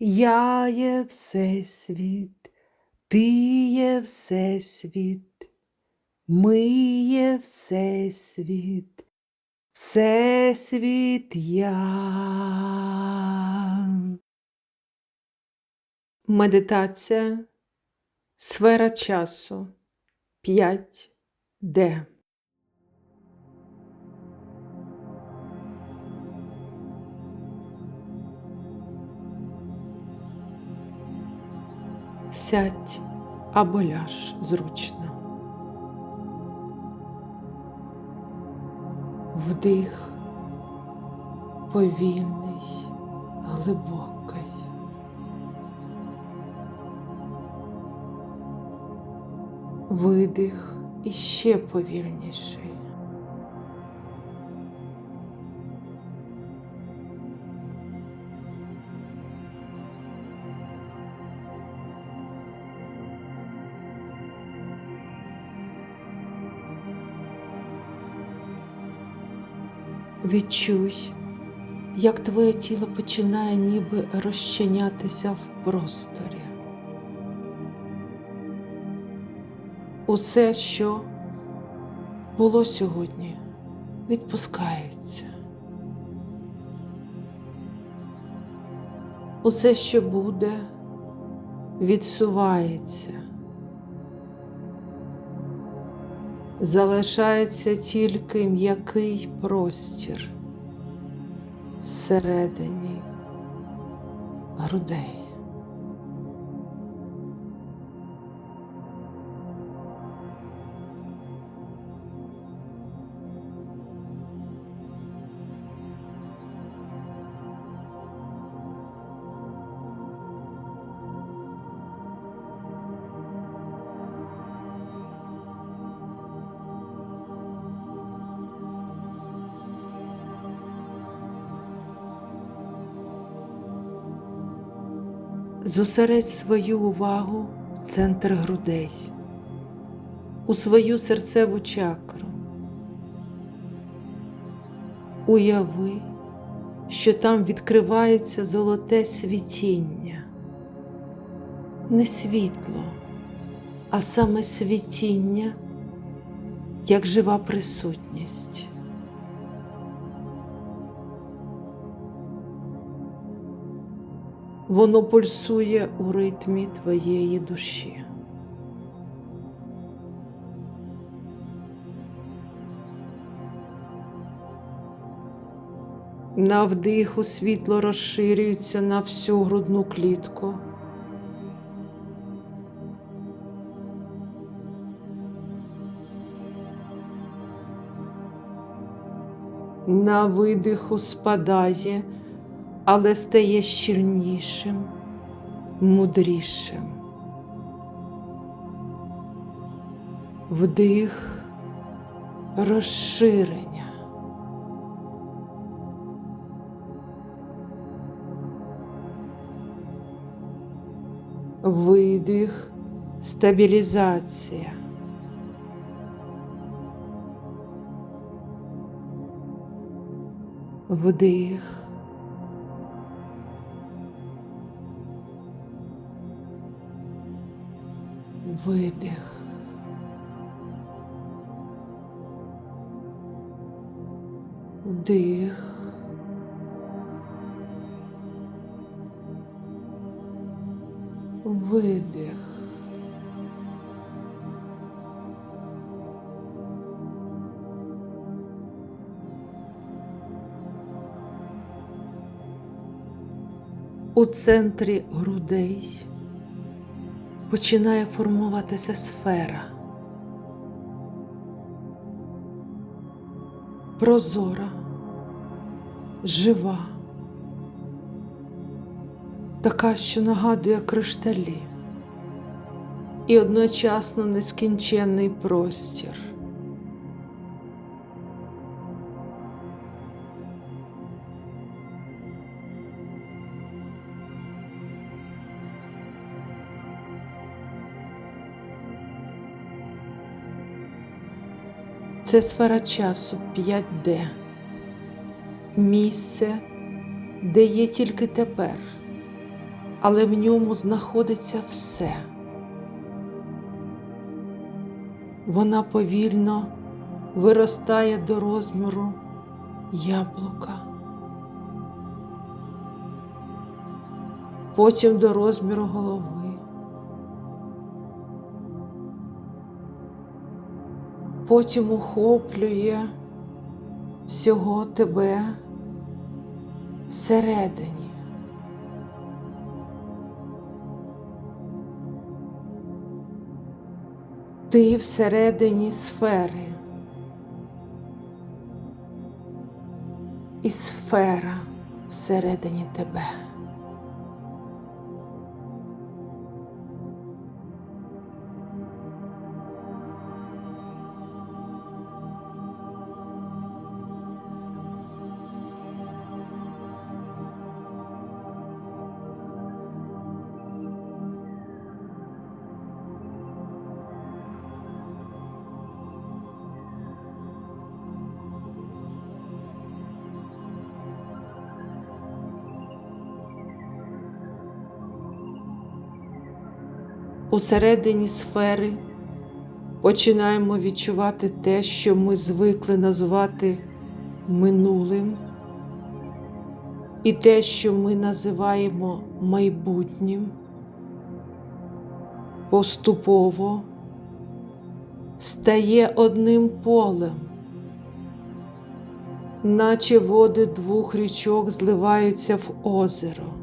Я є Всесвіт, ти є Всесвіт, ми є Всесвіт, Всесвіт я. Медитація Сфера часу 5D. Сядь або ляж зручно. Вдих повільний, глибокий. Видих іще повільніший. Відчуй, як твоє тіло починає ніби розчинятися в просторі. Усе, що було сьогодні, відпускається. Усе, що буде, відсувається. Залишається тільки м'який простір всередині грудей. Зосередь свою увагу в центр грудей, у свою серцеву чакру. Уяви, що там відкривається золоте світіння, не світло, а саме світіння, як жива присутність. Воно пульсує у ритмі твоєї душі. На вдиху світло розширюється на всю грудну клітку. На видиху спадає але стає щільнішим, мудрішим. Вдих розширення. Видих стабілізація. Вдих видих. Вдих. Видих. У центрі грудей починає формуватися сфера. Прозора, жива, така, що нагадує кришталі і одночасно нескінченний простір. Це сфера часу 5D, місце, де є тільки тепер, але в ньому знаходиться все. Вона повільно виростає до розміру яблука, потім до розміру голови, потім охоплює всього тебе всередині. Ти всередині сфери. І сфера всередині тебе. Усередині сфери починаємо відчувати те, що ми звикли називати минулим, і те, що ми називаємо майбутнім, поступово стає одним полем, наче води двох річок зливаються в озеро.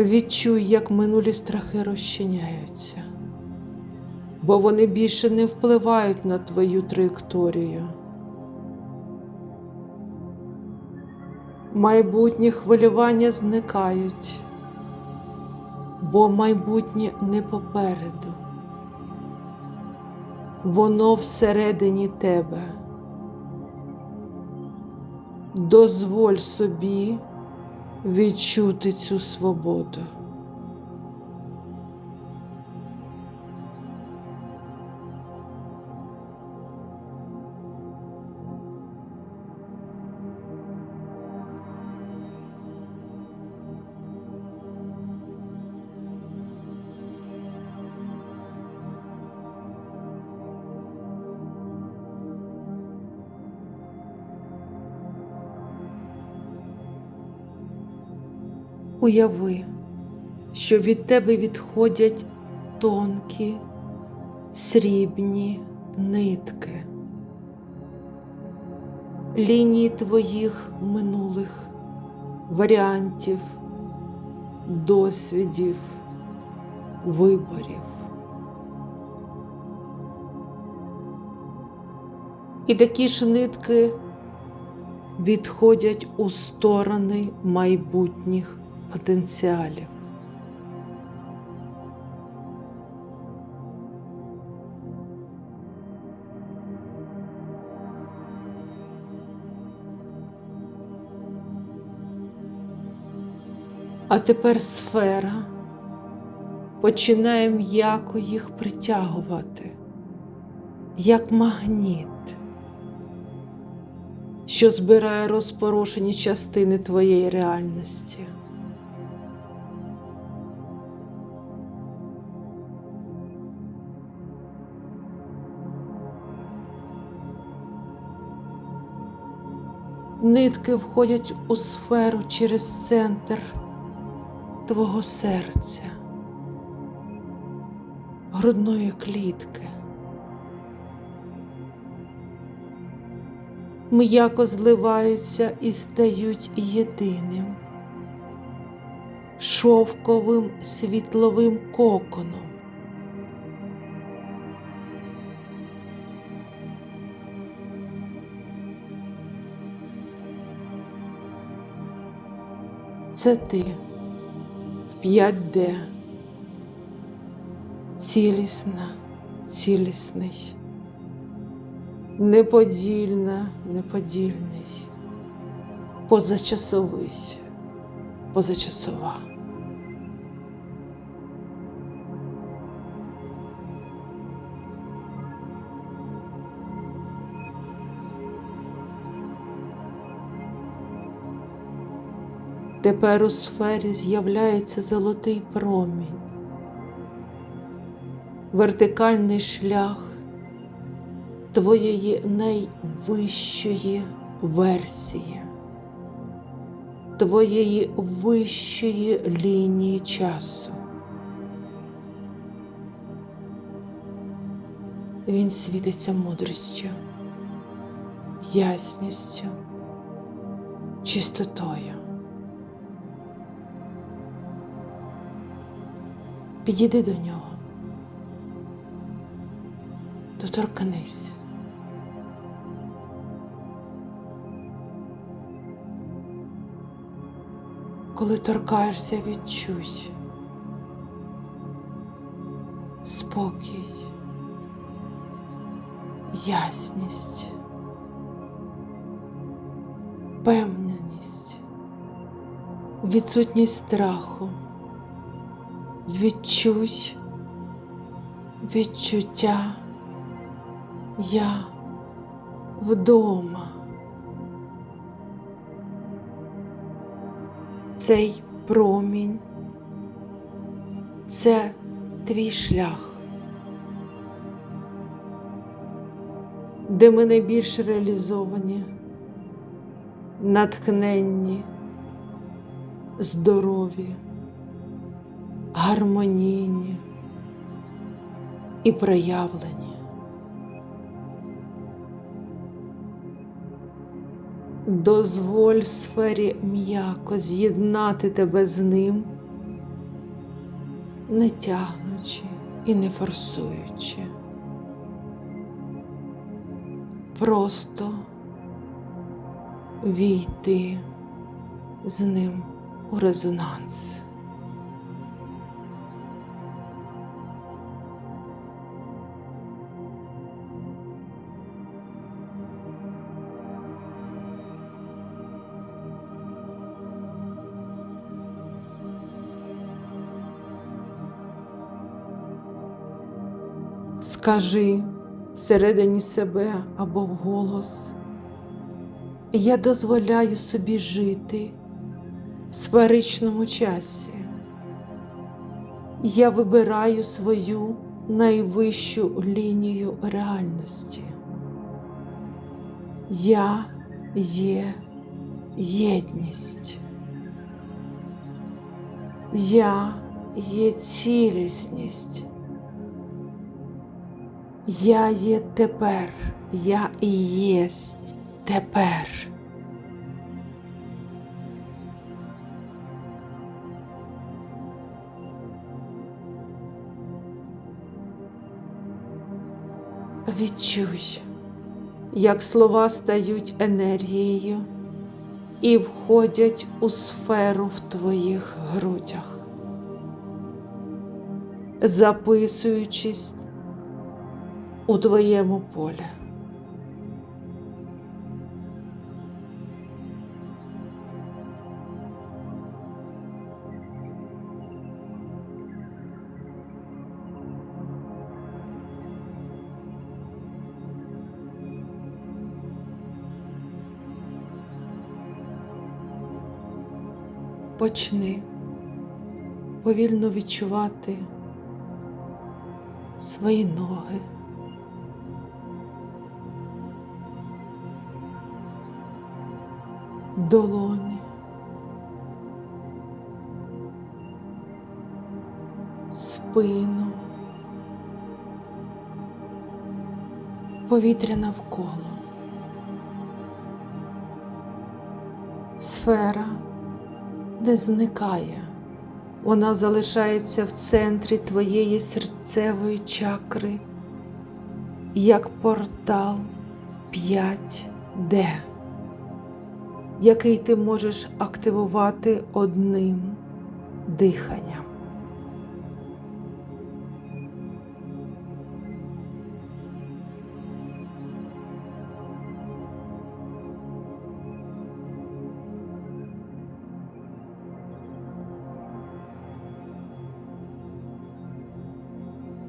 Відчуй, як минулі страхи розчиняються, бо вони більше не впливають на твою траєкторію. Майбутні хвилювання зникають, бо майбутнє не попереду. Воно всередині тебе. Дозволь собі відчути цю свободу. Уяви, що від тебе відходять тонкі, срібні нитки, лінії твоїх минулих варіантів, досвідів, виборів. І такі ж нитки відходять у сторони майбутніх потенціалів. А тепер сфера починає м'яко їх притягувати, як магніт, що збирає розпорошені частини твоєї реальності. Нитки входять у сферу через центр твого серця, грудної клітки. М'яко зливаються і стають єдиним, шовковим світловим коконом. Це ти в 5D. Цілісна, цілісний, неподільна, неподільний, позачасовий, позачасова. Тепер у сфері з'являється золотий промінь, вертикальний шлях твоєї найвищої версії, твоєї вищої лінії часу. Він світиться мудрістю, ясністю, чистотою. Підійди до нього, доторкнись. Коли торкаєшся, відчуй спокій, ясність, впевненість, відсутність страху. Відчуй відчуття я вдома. Цей промінь це твій шлях, де ми найбільш реалізовані, натхненні, здорові гармонійні і проявлені. Дозволь сфері м'яко з'єднати тебе з ним, не тягнучи і не форсуючи. Просто війти з ним у резонанс. Скажи всередині себе або вголос, я дозволяю собі жити в сферичному часі. Я вибираю свою найвищу лінію реальності. Я є єдність. Я є цілісність. Я є тепер, я і єсть тепер. Відчуй, як слова стають енергією і входять у сферу в твоїх грудях, записуючись у твоєму полі. Почни повільно відчувати свої ноги. Долоні. Спину, повітря навколо, сфера не зникає, вона залишається в центрі твоєї серцевої чакри, як портал 5D який ти можеш активувати одним диханням.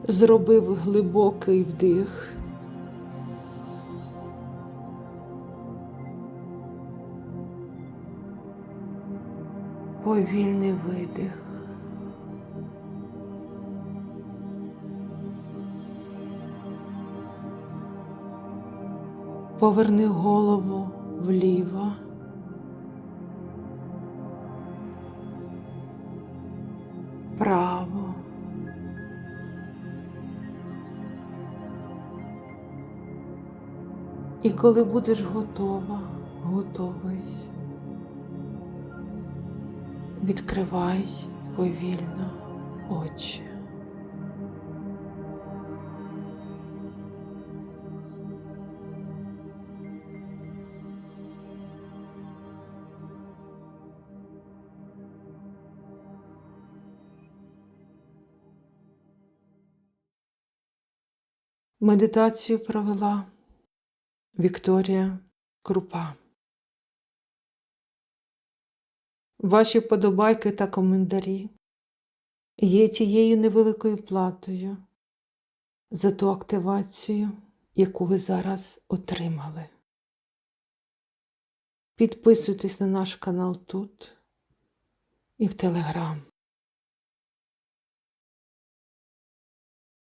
Зробив глибокий вдих. Повільний видих. Поверни голову вліво. Право. І коли будеш готова, готовий, відкривай повільно очі. Медитацію провела Вікторія Крупа. Ваші вподобайки та коментарі є тією невеликою платою за ту активацію, яку ви зараз отримали. Підписуйтесь на наш канал тут і в Телеграм.